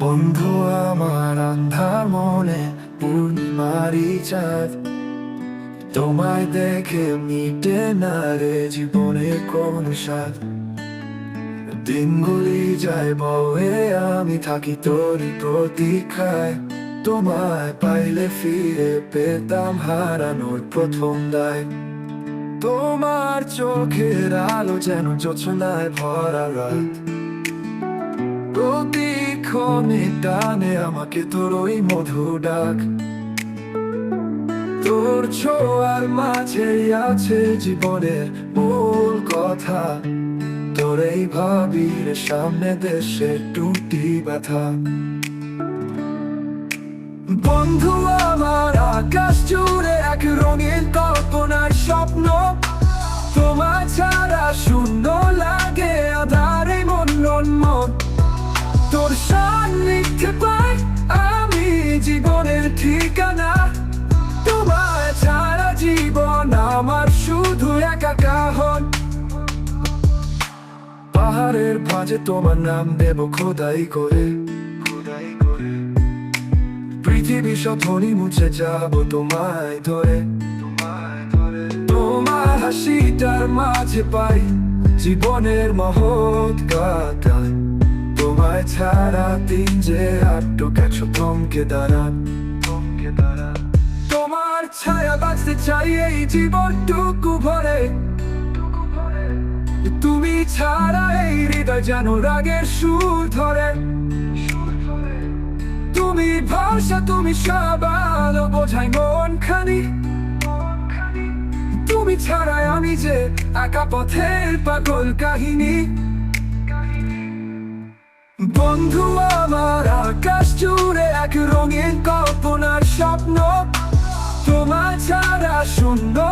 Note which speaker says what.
Speaker 1: বন্ধু আমার আন্ধার মনে পূর্ণিমারি চাঁদ। তোমায় দেখে মিটে না রে জীবনে কোন স্বাদ। দিনগুলি যায় বয়ে আমি থাকি তোরই প্রতীক্ষায়। তোমায় পাইলে ফিরে পেতাম হারানোর প্রথম দায়। তোমার চোখের আলো যেন জোছনায় ভরা রাত। টানে আমাকে তোর ওই মধু ডাক তোর মাঝে আছে জীবনের মূল কথা তোর এই ভাবির সামনে দেশে টুটি ব্যথা বন্ধু আমার আকাশ জুড়ে এক রঙিন কল্পনার তোর সান্নিধ্যে পাই আমি জীবনের ঠিকানা। তোমার ছাড়া জীবন আমার শুধু একা কাহন পাহাড়ের ভাঁজে তোমার নাম দেব খোদাই করে। পৃথিবী ধ্বনি মুছে যাব তোমায় ধরে। তোমার হাসিটার মাঝে পাই জীবনের মহৎ গাথায়। তোমায় ছাড়া দিন যে আটটো গেছো থমকে দাঁড়ান থমকে দাঁড়ান। তোমার ছায়া বাঁচতে চাই এই জীবনটুকু ভরে। তুমি ছাড়া এই হৃদয় যেন রাগের সুর ধরে। তুমি ভাষা, তুমি সব আলো, বোঝাই মন খানি। তুমি ছাড়াই আমি যে একা পথের পাগল কাহিনী। বন্ধু আমার আকাশ জুড়ে এক রঙিন কল্পনার স্বপ্ন। তোমার ছাড়া সুন্দর